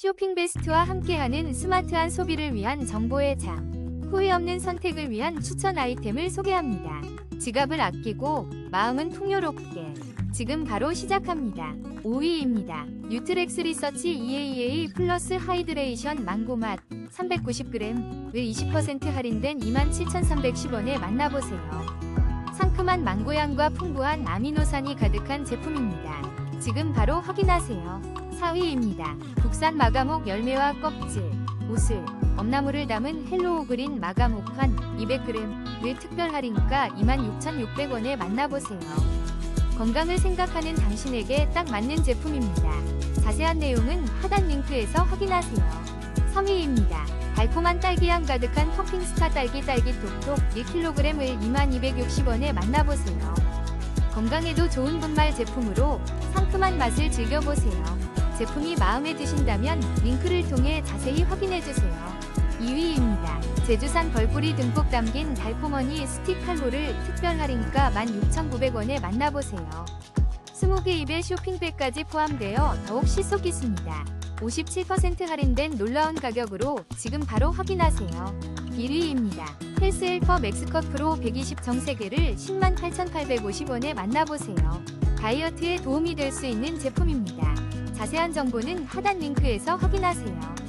쇼핑 베스트와 함께하는 스마트한 소비를 위한 정보의 장. 후회 없는 선택을 위한 추천 아이템을 소개합니다. 지갑을 아끼고 마음은 풍요롭게. 지금 바로 시작합니다. 5위입니다. 뉴트렉스 리서치 EAA 플러스 하이드레이션 망고맛 390g을 20% 할인된 27,310원에 만나보세요. 상큼한 망고향과 풍부한 아미노산이 가득한 제품입니다. 지금 바로 확인하세요. 4위입니다. 국산 마가목 열매와 껍질, 오슬, 엄나무를 담은 헬로우 그린 마가목 한 200g을 특별 할인가 26,600원에 만나보세요. 건강을 생각하는 당신에게 딱 맞는 제품입니다. 자세한 내용은 하단 링크에서 확인하세요. 3위입니다. 달콤한 딸기향 가득한 토핑스타 딸기 딸기 톡톡 1kg을 2260원에 만나보세요. 건강에도 좋은 분말 제품으로 상큼한 맛을 즐겨보세요. 제품이 마음에 드신다면 링크를 통해 자세히 확인해주세요. 2위입니다. 제주산 벌꿀이 듬뿍 담긴 달콤허니 스틱 칼로를 특별 할인가 16,900원에 만나보세요. 20개 입의 쇼핑백까지 포함되어 더욱 실속있습니다. 57% 할인된 놀라운 가격으로 지금 바로 확인하세요. 1위입니다. 헬스헬퍼 맥스컷 프로 120 정세계를 108,850원에 만나보세요. 다이어트에 도움이 될 수 있는 제품입니다. 자세한 정보는 하단 링크에서 확인하세요.